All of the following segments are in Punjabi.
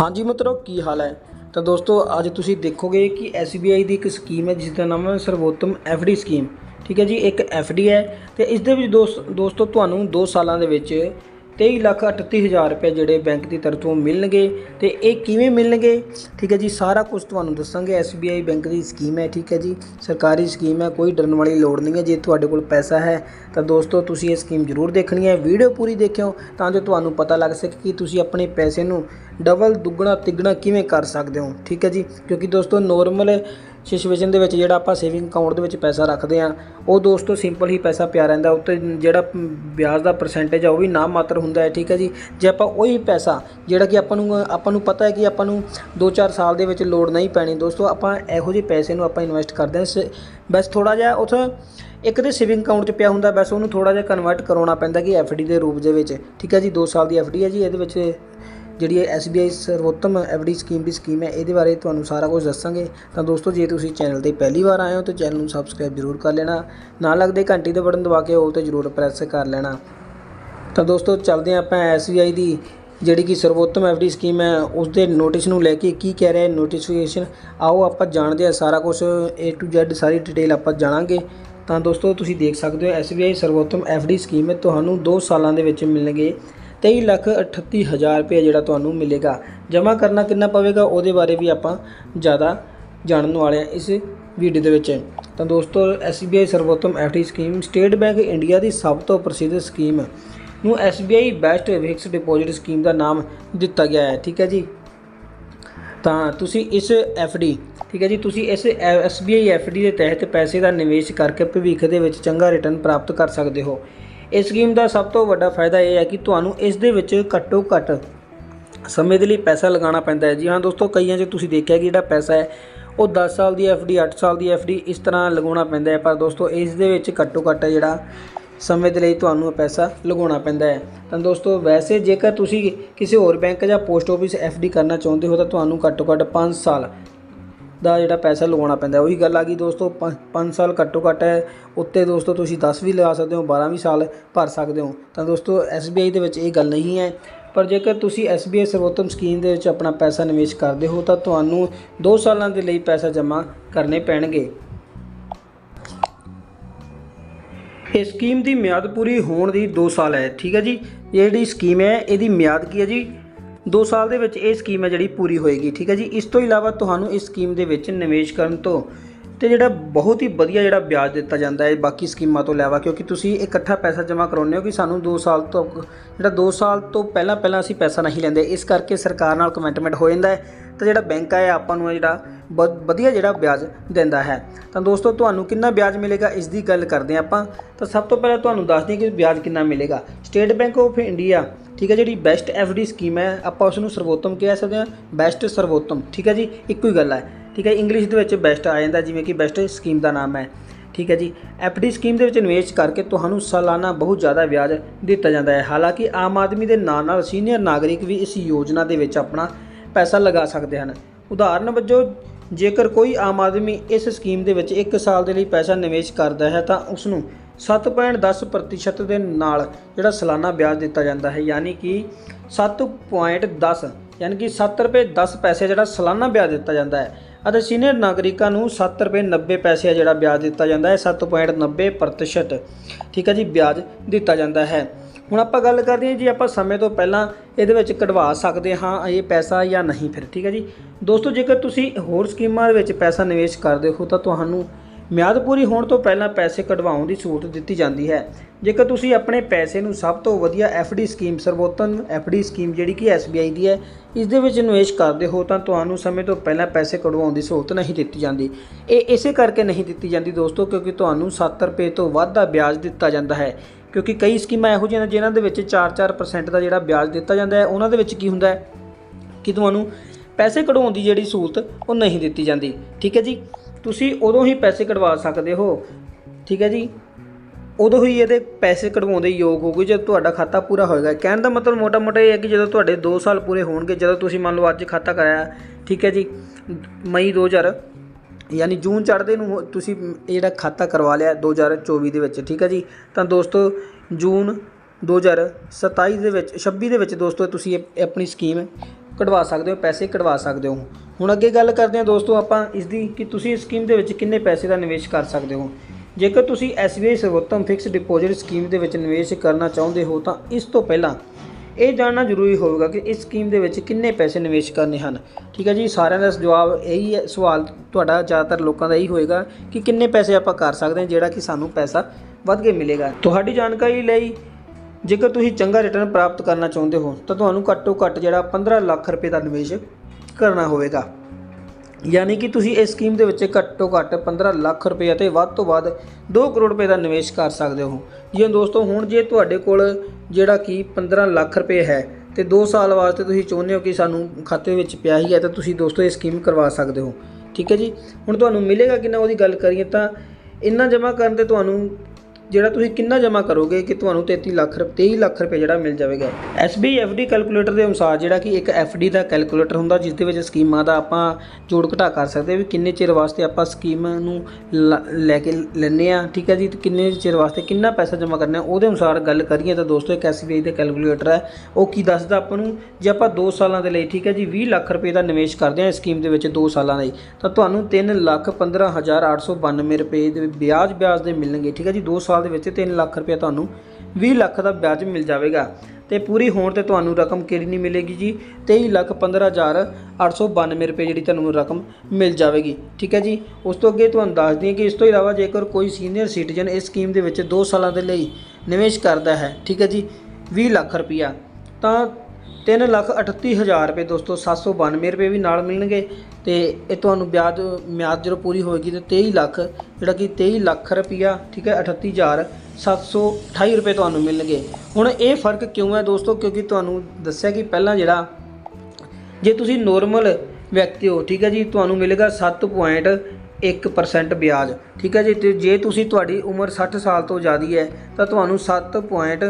ਹਾਂਜੀ ਮਿੱਤਰੋ, ਕੀ ਹਾਲ ਹੈ? ਤਾਂ ਦੋਸਤੋ, ਅੱਜ ਤੁਸੀਂ ਦੇਖੋਗੇ ਕਿ SBI ਦੀ ਇੱਕ ਸਕੀਮ ਹੈ ਜਿਸ ਦਾ ਨਾਮ ਹੈ ਸਰਵੋਤਮ FD ਸਕੀਮ। ਠੀਕ ਹੈ ਜੀ, ਇੱਕ FD ਹੈ ਤੇ ਇਸ ਦੇ ਵਿੱਚ ਦੋਸਤ ਦੋਸਤੋ, ਤੁਹਾਨੂੰ 2 ਸਾਲਾਂ ਦੇ ਵਿੱਚ 23 ਲੱਖ 38 ਹਜ਼ਾਰ ਰੁਪਏ ਜਿਹੜੇ ਬੈਂਕ ਦੀ ਤਰਫੋਂ ਮਿਲਣਗੇ ਤੇ ਇਹ ਕਿਵੇਂ ਮਿਲਣਗੇ? ਠੀਕ ਹੈ ਜੀ, ਸਾਰਾ ਕੁਝ ਤੁਹਾਨੂੰ ਦੱਸਾਂਗੇ। SBI ਬੈਂਕ ਦੀ ਸਕੀਮ ਹੈ, ਠੀਕ ਹੈ ਜੀ। ਸਰਕਾਰੀ ਸਕੀਮ ਹੈ, ਕੋਈ ਡਰਨ ਵਾਲੀ ਲੋੜ ਨਹੀਂ ਹੈ। ਜੇ ਤੁਹਾਡੇ ਕੋਲ ਪੈਸਾ ਹੈ, ਤਾਂ ਦੋਸਤੋ ਤੁਸੀਂ ਇਹ ਸਕੀਮ ਜ਼ਰੂਰ ਦੇਖਣੀ ਹੈ। ਵੀਡੀਓ ਪੂਰੀ ਦੇਖਿਓ, ਤਾਂ ਜੋ ਤੁਹਾਨੂੰ ਪਤਾ ਲੱਗ ਸਕੇ ਕਿ ਤੁਸੀਂ ਆਪਣੇ ਪੈਸੇ ਨੂੰ ਡਬਲ ਦੁੱਗਣਾ ਤਿੱਗਣਾ ਕਿਵੇਂ ਕਰ ਸਕਦੇ ਹੋ। ਠੀਕ ਹੈ ਜੀ, ਕਿਉਂਕਿ ਦੋਸਤੋ ਨੋਰਮਲ ਸਿਚੁਏਸ਼ਨ ਦੇ ਵਿੱਚ ਜਿਹੜਾ ਆਪਾਂ ਸੇਵਿੰਗ ਅਕਾਊਂਟ ਦੇ ਵਿੱਚ ਪੈਸਾ ਰੱਖਦੇ ਆ ਉਹ ਦੋਸਤੋ ਸਿੰਪਲ ਹੀ ਪੈਸਾ ਪਿਆ ਰਹਿੰਦਾ ਉੱਤੇ ਜਿਹੜਾ ਵਿਆਜ ਦਾ ਪਰਸੈਂਟੇਜ ਆ, ਉਹ ਵੀ ਨਾ ਮਾਤਰ ਹੁੰਦਾ ਹੈ, ਠੀਕ ਹੈ ਜੀ? ਜੇ ਆਪਾਂ ਉਹੀ ਪੈਸਾ, ਜਿਹੜਾ ਕਿ ਆਪਾਂ ਨੂੰ ਆਪਾਂ ਨੂੰ ਪਤਾ ਹੈ ਕਿ ਆਪਾਂ ਨੂੰ 2-4 ਸਾਲ ਦੇ ਵਿੱਚ ਲੋੜ ਨਹੀਂ ਪੈਣੀ, ਦੋਸਤੋ, ਆਪਾਂ ਇਹੋ ਜਿਹੇ ਪੈਸੇ ਨੂੰ ਆਪਾਂ ਇਨਵੈਸਟ ਕਰਦੇ ਹਾਂ। ਸ- ਬਸ ਥੋੜਾ ਜਿਹਾ ਉੱਥੇ ਇੱਕ ਤੇ ਸੇਵਿੰਗ ਅਕਾਊਂਟ 'ਚ ਪਿਆ ਹੁੰਦਾ, ਬਸ ਉਹਨੂੰ ਥੋੜਾ ਜਿਹਾ ਕਨਵਰਟ ਕਰਾਉਣਾ ਪੈਂਦਾ ਕਿ ਡੀ ਦੇ ਰੂਪ ਦੇ ਵਿੱਚ, ਠੀਕ ਹੈ ਜੀ? 2 ਸਾਲ ਦੀ ਡੀ ਹੈ ਜੀ, ਇਹਦੇ ਵਿੱਚ ਜਿਹੜੀ ਹੈ SBI ਸਰਵੋਤਮ ਡੀ ਸਕੀਮ ਦੀ ਸਕੀਮ ਹੈ, ਇਹਦੇ ਬਾਰੇ ਤੁਹਾਨੂੰ ਸਾਰਾ ਕੁਝ ਦੱਸਾਂਗੇ। ਤਾਂ ਦੋਸਤੋ, ਜੇ ਤੁਸੀਂ ਚੈਨਲ ਤੇ ਪਹਿਲੀ ਵਾਰ ਆਏ ਹੋ, ਤਾਂ ਚੈਨਲ ਨੂੰ ਸਬਸਕ੍ਰਾਈਬ ਜ਼ਰੂਰ ਕਰ ਲੈਣਾ। ਨਾਲ ਲੱਗਦੇ ਘੰਟੀ ਦੇ ਬਟਨ ਦਬਾ ਕੇ ਉਹ ਤੇ ਜ਼ਰੂਰ ਪ੍ਰੈਸ ਕਰ ਲੈਣਾ। ਤਾਂ ਦੋਸਤੋ, ਚੱਲਦੇ ਹਾਂ ਆਪਾਂ SBI ਦੀ, ਜਿਹੜੀ ਕਿ ਸਰਵੋਤਮ ਡੀ ਸਕੀਮ ਹੈ ਉਸ ਦੇ ਨੋਟਿਸ ਨੂੰ ਲੈ ਕੇ ਕੀ ਕਹਿ ਰਿਹਾ ਹੈ ਨੋਟੀਫਿਕੇਸ਼ਨ ਆਓ ਆਪਾਂ ਜਾਣਦੇ ਹਾਂ ਸਾਰਾ ਕੁਝ, A to Z ਸਾਰੀ ਡਿਟੇਲ ਆਪਾਂ ਜਾਣਾਂਗੇ। ਤਾਂ ਦੋਸਤੋ, ਤੁਸੀਂ ਦੇਖ ਸਕਦੇ ਹੋ SBI ਸਰਵੋਤਮ ਡੀ ਸਕੀਮ ਹੈ। ਤੁਹਾਨੂੰ 2 ਸਾਲਾਂ ਦੇ ਵਿੱਚ ਮਿਲਣਗੇ। 23 ਲੱਖ 38 ਹਜ਼ਾਰ ਰੁਪਏ ਜਿਹੜਾ ਤੁਹਾਨੂੰ ਮਿਲੇਗਾ। ਜਮ੍ਹਾਂ ਕਰਨਾ ਕਿੰਨਾ ਪਵੇਗਾ, ਉਹਦੇ ਬਾਰੇ ਵੀ ਆਪਾਂ ਜ਼ਿਆਦਾ ਜਾਣਨ ਵਾਲੇ ਹਾਂ ਇਸ ਵੀਡੀਓ ਦੇ ਵਿੱਚ। ਤਾਂ ਦੋਸਤੋ SBI ਸਰਵੋਤਮ D scheme state bank India ਦੀ ਸਭ ਤੋਂ ਪ੍ਰਸਿੱਧ ਸਕੀਮ ਨੂੰ SBI best fix deposit scheme ਦਾ ਨਾਮ ਦਿੱਤਾ ਗਿਆ ਹੈ, ਠੀਕ ਹੈ ਜੀ? ਤਾਂ ਤੁਸੀਂ ਇਸ ਡੀ ਠੀਕ ਹੈ ਜੀ, ਤੁਸੀਂ ਇਸ SBI ਡੀ ਦੇ ਤਹਿਤ ਪੈਸੇ ਦਾ ਨਿਵੇਸ਼ ਕਰਕੇ ਭਵਿੱਖ ਦੇ ਵਿੱਚ ਚੰਗਾ ਰਿਟਰਨ ਪ੍ਰਾਪਤ ਕਰ ਸਕਦੇ ਹੋ। ਇਸ ਸਕੀਮ ਦਾ ਸਭ ਤੋਂ ਵੱਡਾ ਫਾਇਦਾ ਇਹ ਹੈ ਕਿ ਤੁਹਾਨੂੰ ਇਸ ਦੇ ਵਿੱਚ ਘੱਟੋ ਘੱਟ ਸਮੇਂ ਦੇ ਲਈ ਪੈਸਾ ਲਗਾਉਣਾ ਪੈਂਦਾ ਹੈ। ਜੀ ਹਾਂ ਦੋਸਤੋ, ਕਈਆਂ 'ਚ ਤੁਸੀਂ ਦੇਖਿਆ ਕਿ ਜਿਹੜਾ ਪੈਸਾ ਹੈ, ਉਹ 10 ਸਾਲ ਦੀ ਡੀ 8 ਸਾਲ ਦੀ ਡੀ ਇਸ ਤਰ੍ਹਾਂ ਲਗਾਉਣਾ ਪੈਂਦਾ ਹੈ। ਪਰ ਦੋਸਤੋ, ਇਸ ਦੇ ਵਿੱਚ ਘੱਟੋ ਘੱਟ ਜਿਹੜਾ ਸਮੇਂ ਦੇ ਲਈ ਤੁਹਾਨੂੰ ਪੈਸਾ ਲਗਾਉਣਾ ਪੈਂਦਾ ਹੈ। ਤਾਂ ਦੋਸਤੋ, ਵੈਸੇ ਜੇਕਰ ਤੁਸੀਂ ਕਿਸੇ ਹੋਰ ਬੈਂਕ ਜਾਂ ਪੋਸਟ ਆਫਿਸ ਡੀ ਕਰਨਾ ਚਾਹੁੰਦੇ ਹੋ, ਤਾਂ ਤੁਹਾਨੂੰ ਘੱਟੋ ਘੱਟ 5 ਸਾਲ ਦਾ ਜਿਹੜਾ ਪੈਸਾ ਲਗਾਉਣਾ ਪੈਂਦਾ ਉਹੀ ਗੱਲ ਆ ਗਈ ਦੋਸਤੋ 5 ਸਾਲ ਘੱਟੋ ਘੱਟ ਹੈ। ਉੱਤੇ ਦੋਸਤੋ ਤੁਸੀਂ 10 ਵੀ ਲਗਾ ਸਕਦੇ ਹੋ 12 ਵੀ ਸਾਲ ਭਰ ਸਕਦੇ ਹੋ। ਤਾਂ ਦੋਸਤੋ SBI ਦੇ ਵਿੱਚ ਇਹ ਗੱਲ ਨਹੀਂ ਹੈ। ਪਰ ਜੇਕਰ ਤੁਸੀਂ SBI ਸਰਵੋਤਮ ਸਕੀਮ ਦੇ ਵਿੱਚ ਆਪਣਾ ਪੈਸਾ ਨਿਵੇਸ਼ ਕਰਦੇ ਹੋ, ਤਾਂ ਤੁਹਾਨੂੰ 2 ਸਾਲਾਂ ਦੇ ਲਈ ਪੈਸਾ ਜਮ੍ਹਾਂ ਕਰਨੇ ਪੈਣਗੇ। ਇਹ ਸਕੀਮ ਦੀ ਮਿਆਦ ਪੂਰੀ ਹੋਣ ਦੀ 2 ਸਾਲ ਹੈ, ਠੀਕ ਹੈ ਜੀ? ਇਹ ਜਿਹੜੀ ਸਕੀਮ ਹੈ, ਇਹਦੀ ਮਿਆਦ ਕੀ ਹੈ ਜੀ? 2 ਸਾਲ ਦੇ ਵਿੱਚ ਇਹ ਸਕੀਮ ਹੈ ਜਿਹੜੀ ਪੂਰੀ ਹੋਏਗੀ, ਠੀਕ ਹੈ ਜੀ? ਇਸ ਤੋਂ ਇਲਾਵਾ ਤੁਹਾਨੂੰ ਇਸ ਸਕੀਮ ਦੇ ਵਿੱਚ ਨਿਵੇਸ਼ ਕਰਨ ਤੋਂ ਤੇ ਜਿਹੜਾ ਬਹੁਤ ਹੀ ਵਧੀਆ ਜਿਹੜਾ ਵਿਆਜ ਦਿੱਤਾ ਜਾਂਦਾ ਹੈ ਬਾਕੀ ਸਕੀਮਾਂ ਤੋਂ ਇਲਾਵਾ, ਕਿਉਂਕਿ ਤੁਸੀਂ ਇਕੱਠਾ ਪੈਸਾ ਜਮ੍ਹਾਂ ਕਰਾਉਂਦੇ ਹੋ ਕਿ ਸਾਨੂੰ 2 ਸਾਲ ਤੋਂ, ਜਿਹੜਾ 2 ਸਾਲ ਤੋਂ ਪਹਿਲਾਂ ਪਹਿਲਾਂ ਅਸੀਂ ਪੈਸਾ ਨਹੀਂ ਲੈਂਦੇ, ਇਸ ਕਰਕੇ ਸਰਕਾਰ ਨਾਲ ਕਮਿਟਮੈਂਟ ਹੋ ਜਾਂਦਾ ਹੈ, ਤਾਂ ਜਿਹੜਾ ਬੈਂਕ ਹੈ ਆਪਾਂ ਨੂੰ ਇਹ ਜਿਹੜਾ ਬਹੁਤ ਵਧੀਆ ਜਿਹੜਾ ਵਿਆਜ ਦਿੰਦਾ ਹੈ। ਤਾਂ ਦੋਸਤੋ, ਤੁਹਾਨੂੰ ਕਿੰਨਾ ਵਿਆਜ ਮਿਲੇਗਾ, ਇਸ ਦੀ ਗੱਲ ਕਰਦੇ ਹਾਂ ਆਪਾਂ। ਤਾਂ ਸਭ ਤੋਂ ਪਹਿਲਾਂ ਤੁਹਾਨੂੰ ਦੱਸ ਦਈਏ ਕਿ ਵਿਆਜ ਕਿੰਨਾ ਮਿਲੇਗਾ। ਸਟੇਟ ਬੈਂਕ ਆਫ ਇੰਡੀਆ ਠੀਕ ਹੈ ਜਿਹੜੀ ਬੈਸਟ ਡੀ ਸਕੀਮ ਹੈ, ਆਪਾਂ ਉਸ ਨੂੰ ਸਰਵੋਤਮ ਕਹਿ ਸਕਦੇ ਹਾਂ ਬੈਸਟ ਸਰਵੋਤਮ, ਠੀਕ ਹੈ ਜੀ, ਇੱਕੋ ਹੀ ਗੱਲ ਹੈ। ਠੀਕ ਹੈ ਇੰਗਲਿਸ਼ ਦੇ ਵਿੱਚ ਬੈਸਟ ਆ ਜਾਂਦਾ, ਜਿਵੇਂ ਕਿ ਬੈਸਟ ਸਕੀਮ ਦਾ ਨਾਮ ਹੈ। ਠੀਕ ਹੈ ਜੀ ਡੀ ਸਕੀਮ ਦੇ ਵਿੱਚ ਨਿਵੇਸ਼ ਕਰਕੇ ਤੁਹਾਨੂੰ ਸਾਲਾਨਾ ਬਹੁਤ ਜ਼ਿਆਦਾ ਵਿਆਜ ਦਿੱਤਾ ਜਾਂਦਾ ਹੈ। ਹਾਲਾਂਕਿ ਆਮ ਆਦਮੀ ਦੇ ਨਾਲ ਨਾਲ ਸੀਨੀਅਰ ਨਾਗਰਿਕ ਵੀ ਇਸ ਯੋਜਨਾ ਦੇ ਵਿੱਚ ਆਪਣਾ ਪੈਸਾ ਲਗਾ ਸਕਦੇ ਹਨ। ਉਦਾਹਰਨ ਵਜੋਂ, ਜੇਕਰ ਕੋਈ ਆਮ ਆਦਮੀ ਇਸ ਸਕੀਮ ਦੇ ਵਿੱਚ 1 ਸਾਲ ਦੇ ਲਈ ਪੈਸਾ ਨਿਵੇਸ਼ ਕਰਦਾ ਹੈ, ਤਾਂ ਉਸ ਨੂੰ 7.10% ਦੇ ਨਾਲ ਜਿਹੜਾ ਸਾਲਾਨਾ ਵਿਆਜ ਦਿੱਤਾ ਜਾਂਦਾ ਹੈ, ਯਾਨੀ ਕਿ 7.10 ਯਾਨੀ ਕਿ 7 ਰੁਪਏ 10 ਪੈਸੇ ਜਿਹੜਾ ਸਾਲਾਨਾ ਵਿਆਜ ਦਿੱਤਾ ਜਾਂਦਾ ਹੈ। ਅਤੇ ਸੀਨੀਅਰ ਨਾਗਰਿਕਾਂ ਨੂੰ 7 ਰੁਪਏ 90 ਪੈਸੇ ਜਿਹੜਾ ਵਿਆਜ ਦਿੱਤਾ ਜਾਂਦਾ ਹੈ 7.90% ਠੀਕ ਹੈ ਜੀ, ਵਿਆਜ ਦਿੱਤਾ ਜਾਂਦਾ ਹੈ। ਹੁਣ ਆਪਾਂ ਗੱਲ ਕਰਦੇ ਹਾਂ ਜੀ, ਆਪਾਂ ਸਮੇਂ ਤੋਂ ਪਹਿਲਾਂ ਇਹਦੇ ਵਿੱਚ ਕਢਵਾ ਸਕਦੇ ਹਾਂ, ਇਹ ਪੈਸਾ ਜਾਂ ਨਹੀਂ ਫਿਰ, ਠੀਕ ਹੈ ਜੀ। ਦੋਸਤੋ, ਜੇਕਰ ਤੁਸੀਂ ਹੋਰ ਸਕੀਮਾਂ ਦੇ ਵਿੱਚ ਪੈਸਾ ਨਿਵੇਸ਼ ਕਰਦੇ ਹੋ, ਤਾਂ ਤੁਹਾਨੂੰ ਮਿਆਦ ਪੂਰੀ ਹੋਣ ਤੋਂ ਪਹਿਲਾਂ ਪੈਸੇ ਕਢਵਾਉਣ ਦੀ ਸਹੂਲਤ ਦਿੱਤੀ ਜਾਂਦੀ ਹੈ। ਜੇਕਰ ਤੁਸੀਂ ਆਪਣੇ ਪੈਸੇ ਨੂੰ ਸਭ ਤੋਂ ਵਧੀਆ ਡੀ ਸਕੀਮ ਸਰਵੋਤਮ ਡੀ ਸਕੀਮ ਜਿਹੜੀ ਕਿ SBI ਦੀ ਹੈ, ਇਸ ਦੇ ਵਿੱਚ ਨਿਵੇਸ਼ ਕਰਦੇ ਹੋ ਤਾਂ ਤੁਹਾਨੂੰ ਸਮੇਂ ਤੋਂ ਪਹਿਲਾਂ ਪੈਸੇ ਕਢਵਾਉਣ ਦੀ ਸਹੂਲਤ ਨਹੀਂ ਦਿੱਤੀ ਜਾਂਦੀ। ਇਹ ਇਸੇ ਕਰਕੇ ਨਹੀਂ ਦਿੱਤੀ ਜਾਂਦੀ ਦੋਸਤੋ, ਕਿਉਂਕਿ ਤੁਹਾਨੂੰ 7 ਰੁਪਏ ਤੋਂ ਵੱਧ ਦਾ ਵਿਆਜ ਦਿੱਤਾ ਜਾਂਦਾ ਹੈ। ਕਿਉਂਕਿ ਕਈ ਸਕੀਮਾਂ ਇਹੋ ਜਿਹੀਆਂ ਨੇ ਜਿਨ੍ਹਾਂ ਦੇ ਵਿੱਚ 4-4% ਦਾ ਜਿਹੜਾ ਵਿਆਜ ਦਿੱਤਾ ਜਾਂਦਾ ਹੈ, ਉਹਨਾਂ ਦੇ ਵਿੱਚ ਕੀ ਹੁੰਦਾ ਹੈ ਕਿ ਤੁਹਾਨੂੰ ਪੈਸੇ ਕਢਵਾਉਣ ਦੀ ਜਿਹੜੀ ਸਹੂਲਤ ਉਹ ਨਹੀਂ ਦਿੱਤੀ ਜਾਂਦੀ। ਠੀਕ ਹੈ ਜੀ? ਤੁਸੀਂ ਉਦੋਂ ਹੀ ਪੈਸੇ ਕਢਵਾ ਸਕਦੇ ਹੋ। ਠੀਕ ਹੈ ਜੀ? ਉਦੋਂ ਹੀ ਇਹਦੇ ਪੈਸੇ ਕਢਵਾਉਣ ਦੇ ਯੋਗ ਹੋਗੇ ਜਦ ਤੁਹਾਡਾ ਖਾਤਾ ਪੂਰਾ ਹੋਏਗਾ। ਕਹਿਣ ਦਾ ਮਤਲਬ ਮੋਟਾ-ਮੋਟਾ ਇਹ ਹੈ ਕਿ ਜਦੋਂ ਤੁਹਾਡੇ 2 ਸਾਲ ਪੂਰੇ ਹੋਣਗੇ, ਜਦੋਂ ਤੁਸੀਂ ਮੰਨ ਲਓ ਅੱਜ ਖਾਤਾ ਕਰਾਇਆ, ਠੀਕ ਹੈ ਜੀ? ਮਈ 2000 ਯਾਨੀ ਜੂਨ ਚੜ੍ਹਦੇ ਨੂੰ ਤੁਸੀਂ ਇਹ ਜਿਹੜਾ ਖਾਤਾ ਕਰਵਾ ਲਿਆ 2024 ਦੇ ਵਿੱਚ, ਠੀਕ ਹੈ ਜੀ? ਤਾਂ ਦੋਸਤੋ, ਜੂਨ 2027 ਦੇ ਵਿੱਚ 26 ਦੇ ਵਿੱਚ ਦੋਸਤੋ, ਤੁਸੀਂ ਆਪਣੀ ਸਕੀਮ ਕਢਵਾ ਸਕਦੇ ਹੋ, ਪੈਸੇ ਕਢਵਾ ਸਕਦੇ ਹੋ। ਹੁਣ ਅੱਗੇ ਗੱਲ ਕਰਦੇ ਹਾਂ ਦੋਸਤੋ ਆਪਾਂ ਇਸ ਦੀ ਕਿ ਤੁਸੀਂ ਇਸ ਸਕੀਮ ਦੇ ਵਿੱਚ ਕਿੰਨੇ ਪੈਸੇ ਦਾ ਨਿਵੇਸ਼ ਕਰ ਸਕਦੇ ਹੋ। ਜੇਕਰ ਤੁਸੀਂ SBI ਸਰਵੋਤਮ ਫਿਕਸ ਡਿਪੋਜ਼ਿਟ ਸਕੀਮ ਦੇ ਵਿੱਚ ਨਿਵੇਸ਼ ਕਰਨਾ ਚਾਹੁੰਦੇ ਹੋ ਤਾਂ ਇਸ ਤੋਂ ਪਹਿਲਾਂ ਇਹ ਜਾਣਨਾ ਜ਼ਰੂਰੀ ਹੋਵੇਗਾ ਕਿ ਇਸ ਸਕੀਮ ਦੇ ਵਿੱਚ ਕਿੰਨੇ ਪੈਸੇ ਨਿਵੇਸ਼ ਕਰਨੇ ਹਨ। ਠੀਕ ਹੈ ਜੀ, ਸਾਰਿਆਂ ਦਾ ਜਵਾਬ ਇਹੀ ਹੈ, ਸਵਾਲ ਤੁਹਾਡਾ ਜ਼ਿਆਦਾਤਰ ਲੋਕਾਂ ਦਾ ਇਹੀ ਹੋਏਗਾ ਕਿ ਕਿੰਨੇ ਪੈਸੇ ਆਪਾਂ ਕਰ ਸਕਦੇ ਹਾਂ, ਜਿਹੜਾ ਕਿ ਸਾਨੂੰ ਪੈਸਾ ਵੱਧ ਕੇ ਮਿਲੇਗਾ। ਤੁਹਾਡੀ ਜਾਣਕਾਰੀ ਲਈ ਜੇਕਰ ਤੁਸੀਂ ਚੰਗਾ ਰਿਟਰਨ ਪ੍ਰਾਪਤ ਕਰਨਾ ਚਾਹੁੰਦੇ ਹੋ, ਤਾਂ ਤੁਹਾਨੂੰ ਘੱਟੋ ਘੱਟ ਜਿਹੜਾ 15 ਲੱਖ ਰੁਪਏ ਦਾ ਨਿਵੇਸ਼ ਕਰਨਾ ਹੋਵੇਗਾ। ਯਾਨੀ ਕਿ ਤੁਸੀਂ ਇਸ ਸਕੀਮ ਦੇ ਵਿੱਚ ਘੱਟੋ ਘੱਟ 15 ਲੱਖ ਰੁਪਏ ਅਤੇ ਵੱਧ ਤੋਂ ਵੱਧ 2 ਕਰੋੜ ਰੁਪਏ ਦਾ ਨਿਵੇਸ਼ ਕਰ ਸਕਦੇ ਹੋ। ਜੀ ਦੋਸਤੋ, ਹੁਣ ਜੇ ਤੁਹਾਡੇ ਕੋਲ ਜਿਹੜਾ ਕਿ 15 ਲੱਖ ਰੁਪਏ ਹੈ ਤੇ 2 ਸਾਲ ਵਾਸਤੇ ਤੁਸੀਂ ਚਾਹੁੰਦੇ ਹੋ ਕਿ ਸਾਨੂੰ ਖਾਤੇ ਵਿੱਚ ਪਿਆ ਹੀ ਹੈ, ਤਾਂ ਤੁਸੀਂ ਦੋਸਤੋ ਇਹ ਸਕੀਮ ਕਰਵਾ ਸਕਦੇ ਹੋ। ਠੀਕ ਹੈ ਜੀ? ਹੁਣ ਤੁਹਾਨੂੰ ਮਿਲੇਗਾ ਕਿੰਨਾ ਉਹਦੀ ਗੱਲ ਕਰੀਏ ਤਾਂ ਇੰਨਾ ਜਮ੍ਹਾਂ ਕਰਨ ਤੇ ਤੁਹਾਨੂੰ ਜਿਹੜਾ ਤੁਸੀਂ ਕਿੰਨਾ ਜਮ੍ਹਾਂ ਕਰੋਗੇ ਕਿ ਤੁਹਾਨੂੰ 33 ਲੱਖ ਰੁਪਏ 23 ਲੱਖ ਰੁਪਏ ਜਿਹੜਾ ਮਿਲ ਜਾਵੇਗਾ। SBI FD ਕੈਲਕੂਲੇਟਰ ਦੇ ਅਨੁਸਾਰ ਜਿਹੜਾ ਕਿ ਇੱਕ FD ਦਾ ਕੈਲਕੂਲੇਟਰ ਹੁੰਦਾ, ਜਿਸ ਦੇ ਵਿੱਚ ਸਕੀਮਾਂ ਦਾ ਆਪਾਂ ਜੋੜ ਘਟਾ ਕਰ ਸਕਦੇ ਵੀ ਕਿੰਨੇ ਚਿਰ ਵਾਸਤੇ ਆਪਾਂ ਸਕੀਮ ਨੂੰ ਲ- ਲੈ ਕੇ ਲੈਨੇ ਆ ਠੀਕ ਹੈ ਜੀ? ਤੇ ਕਿੰਨੇ ਚਿਰ ਵਾਸਤੇ ਕਿੰਨਾ ਪੈਸਾ ਜਮ੍ਹਾਂ ਕਰਨਾ ਉਹਦੇ ਅਨੁਸਾਰ ਗੱਲ ਕਰੀਏ ਤਾਂ ਦੋਸਤੋ, ਇੱਕ SBI ਦਾ ਕੈਲਕੂਲੇਟਰ ਹੈ, ਉਹ ਕੀ ਦੱਸਦਾ ਆਪਾਂ ਨੂੰ? ਜੇ ਆਪਾਂ 2 ਸਾਲਾਂ ਦੇ ਲਈ, ਠੀਕ ਹੈ ਜੀ 20 ਲੱਖ ਰੁਪਏ ਦਾ ਨਿਵੇਸ਼ ਕਰਦੇ ਹਾਂ ਇਸ ਸਕੀਮ ਦੇ ਵਿੱਚ 2 ਸਾਲਾਂ ਲਈ, ਤਾਂ ਤੁਹਾਨੂੰ 3 ਲੱਖ 15892 ਰੁਪਏ ਦੇ ਵਿਆਜ ਵਿਆਜ ਦੇ ਮਿਲਣਗੇ, ਠੀਕ ਹੈ ਜੀ? 2 ਸਾਲ ਦੇ ਵਿੱਚ 3 ਲੱਖ ਰੁਪਏ ਤੁਹਾਨੂੰ 20 ਲੱਖ ਦਾ ਵਿਆਜ ਮਿਲ ਜਾਵੇਗਾ। ਤੇ ਪੂਰੀ ਹੋਣ ਤੇ ਤੁਹਾਨੂੰ ਰਕਮ ਕਿਹੜੀ ਨਹੀਂ ਮਿਲੇਗੀ ਜੀ? 23 ਲੱਖ 15892 ਰੁਪਏ ਜਿਹੜੀ ਤੁਹਾਨੂੰ ਰਕਮ ਮਿਲ ਜਾਵੇਗੀ। ਠੀਕ ਹੈ ਜੀ? ਉਸ ਤੋਂ ਅੱਗੇ ਤੁਹਾਨੂੰ ਦੱਸ ਦਈਏ ਕਿ ਇਸ ਤੋਂ ਇਲਾਵਾ ਜੇਕਰ ਕੋਈ ਸੀਨੀਅਰ ਸਿਟੀਜ਼ਨ ਇਸ ਸਕੀਮ ਦੇ ਵਿੱਚ 2 ਸਾਲਾਂ ਦੇ ਲਈ ਨਿਵੇਸ਼ ਕਰਦਾ ਹੈ, ਠੀਕ ਹੈ ਜੀ? 20 ਲੱਖ ਰੁਪਈਆ ਤਾਂ ਤਿੰਨ ਲੱਖ ਅਠੱਤੀ ਹਜ਼ਾਰ ਰੁਪਏ ਦੋਸਤੋ 792 ਰੁਪਏ ਵੀ ਨਾਲ ਮਿਲਣਗੇ ਤੇ ਇਹ ਤੁਹਾਨੂੰ ਵਿਆਜ, ਮਿਆਦ ਜਦੋਂ ਪੂਰੀ ਹੋਏਗੀ ਤੇ 23 ਲੱਖ, ਜਿਹੜਾ ਕਿ 23 ਲੱਖ ਰੁਪਈਆ ਠੀਕ ਹੈ 38728 ਰੁਪਏ ਤੁਹਾਨੂੰ ਮਿਲਣਗੇ ਹੁਣ ਇਹ ਫ਼ਰਕ ਕਿਉਂ ਹੈ ਦੋਸਤੋ ਕਿਉਂਕਿ ਤੁਹਾਨੂੰ ਦੱਸਿਆ ਕਿ ਪਹਿਲਾਂ ਜਿਹੜਾ, ਜੇ ਤੁਸੀਂ ਨੋਰਮਲ ਵਿਅਕਤੀ ਹੋ, ਠੀਕ ਹੈ ਜੀ, ਤੁਹਾਨੂੰ ਮਿਲੇਗਾ 7.1% ਵਿਆਜ, ਠੀਕ ਹੈ ਜੀ, ਤੇ ਜੇ ਤੁਸੀਂ ਤੁਹਾਡੀ ਉਮਰ 60 ਸਾਲ ਤੋਂ ਜ਼ਿਆਦਾ ਹੈ, ਤਾਂ ਤੁਹਾਨੂੰ 7. ਪੁਆਇੰਟ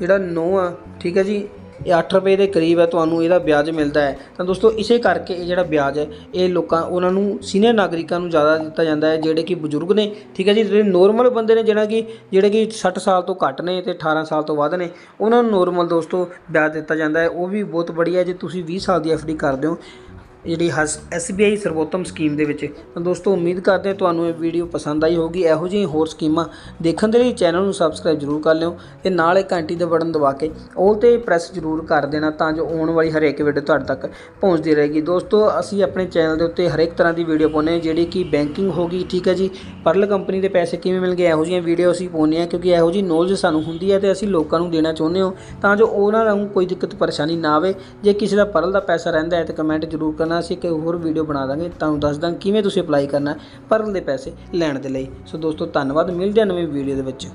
ਜਿਹੜਾ 9 ਆ, ਠੀਕ ਹੈ ਜੀ ਇਹ 8 ਰੁਪਏ ਦੇ ਕਰੀਬ ਹੈ, ਤੁਹਾਨੂੰ ਇਹਦਾ ਵਿਆਜ ਮਿਲਦਾ ਹੈ। ਤਾਂ ਦੋਸਤੋ, ਇਸੇ ਕਰਕੇ ਇਹ ਜਿਹੜਾ ਵਿਆਜ ਹੈ, ਇਹ ਲੋਕਾਂ, ਉਹਨਾਂ ਨੂੰ ਸੀਨੀਅਰ ਨਾਗਰਿਕਾਂ ਨੂੰ ਜ਼ਿਆਦਾ ਦਿੱਤਾ ਜਾਂਦਾ ਹੈ, ਜਿਹੜੇ ਕਿ ਬਜ਼ੁਰਗ ਨੇ। ਠੀਕ ਹੈ ਜੀ, ਜਿਹੜੇ ਨੋਰਮਲ ਬੰਦੇ ਨੇ, ਜਿਹੜਾ ਕਿ, ਜਿਹੜੇ ਕਿ 60 ਸਾਲ ਤੋਂ ਘੱਟ ਨੇ ਤੇ 18 ਸਾਲ ਤੋਂ ਵੱਧ ਨੇ, ਉਹਨਾਂ ਨੂੰ ਨੋਰਮਲ ਦੋਸਤੋ ਵਿਆਜ ਦਿੱਤਾ ਜਾਂਦਾ ਹੈ। ਉਹ ਵੀ ਬਹੁਤ ਵਧੀਆ ਜੇ, ਤੁਸੀਂ 20 ਸਾਲ ਦੀ ਐਫਡੀ ਕਰਦੇ ਹੋ। ਜਿਹੜੀ ਹਸ SBI ਸਰਵੋਤਮ ਸਕੀਮ ਦੇ ਵਿੱਚ। ਤਾਂ ਦੋਸਤੋ, ਉਮੀਦ ਕਰਦੇ ਹਾਂ ਤੁਹਾਨੂੰ ਇਹ ਵੀਡੀਓ ਪਸੰਦ ਆਈ ਹੋਗੀ ਇਹੋ ਜਿਹੀਆਂ ਹੋਰ ਸਕੀਮਾਂ ਦੇਖਣ ਦੇ ਲਈ ਚੈਨਲ ਨੂੰ ਸਬਸਕ੍ਰਾਈਬ ਜ਼ਰੂਰ ਕਰ ਲਿਓ ਤੇ ਨਾਲ ਇੱਕ ਘੰਟੀ ਦੇ ਬਟਨ ਦਬਾ ਕੇ all ਤੇ ਪ੍ਰੈਸ ਜ਼ਰੂਰ ਕਰ ਦੇਣਾ ਤਾਂ ਜੋ ਆਉਣ ਵਾਲੀ ਹਰੇਕ ਵੀਡੀਓ ਤੁਹਾਡੇ ਤੱਕ ਪਹੁੰਚਦੀ ਰਹੇਗੀ। ਦੋਸਤੋ, ਅਸੀਂ ਆਪਣੇ ਚੈਨਲ ਦੇ ਉੱਤੇ ਹਰੇਕ ਤਰ੍ਹਾਂ ਦੀ ਵੀਡੀਓ ਪਾਉਂਦੇ ਹਾਂ, ਜਿਹੜੀ ਕਿ ਬੈਂਕਿੰਗ ਹੋ ਗਈ, ਠੀਕ ਹੈ ਜੀ। ਪਰਲ ਕੰਪਨੀ ਦੇ ਪੈਸੇ ਕਿਵੇਂ ਮਿਲ ਗਏ, ਇਹੋ ਜਿਹੀਆਂ ਵੀਡੀਓ ਅਸੀਂ ਪਾਉਂਦੇ ਹਾਂ ਕਿਉਂਕਿ ਇਹੋ ਜਿਹੀ ਨੌਲੇਜ ਸਾਨੂੰ ਹੁੰਦੀ ਹੈ ਤੇ ਅਸੀਂ ਲੋਕਾਂ ਨੂੰ ਦੇਣਾ ਚਾਹੁੰਦੇ ਹਾਂ ਤਾਂ ਜੋ ਉਹਨਾਂ ਨੂੰ ਕੋਈ ਦਿੱਕਤ ਪਰੇਸ਼ਾਨੀ ਨਾ ਆਵੇ। ਜੇ ਕਿਸੇ ਦਾ ਪਰਲ ਦਾ ਪੈਸਾ ਰਹਿੰਦਾ ਹੈ ਤਾਂ ਕਮੈਂਟ ਜ਼ਰੂਰ ਕਰਨਾ। ਅਸੀਂ ਇੱਕ ਹੋਰ ਵੀਡੀਓ ਬਣਾ ਦਾਂਗੇ, ਤੁਹਾਨੂੰ ਦੱਸ ਦਾਂਗੇ ਕਿਵੇਂ ਤੁਸੀਂ ਅਪਲਾਈ ਕਰਨਾ ਹੈ ਪਰਲ ਦੇ ਪੈਸੇ ਲੈਣ ਦੇ ਲਈ। ਸੋ ਦੋਸਤੋ, ਧੰਨਵਾਦ, ਮਿਲਦੇ ਹਾਂ ਨਵੀਂ ਵੀਡੀਓ ਦੇ ਵਿੱਚ।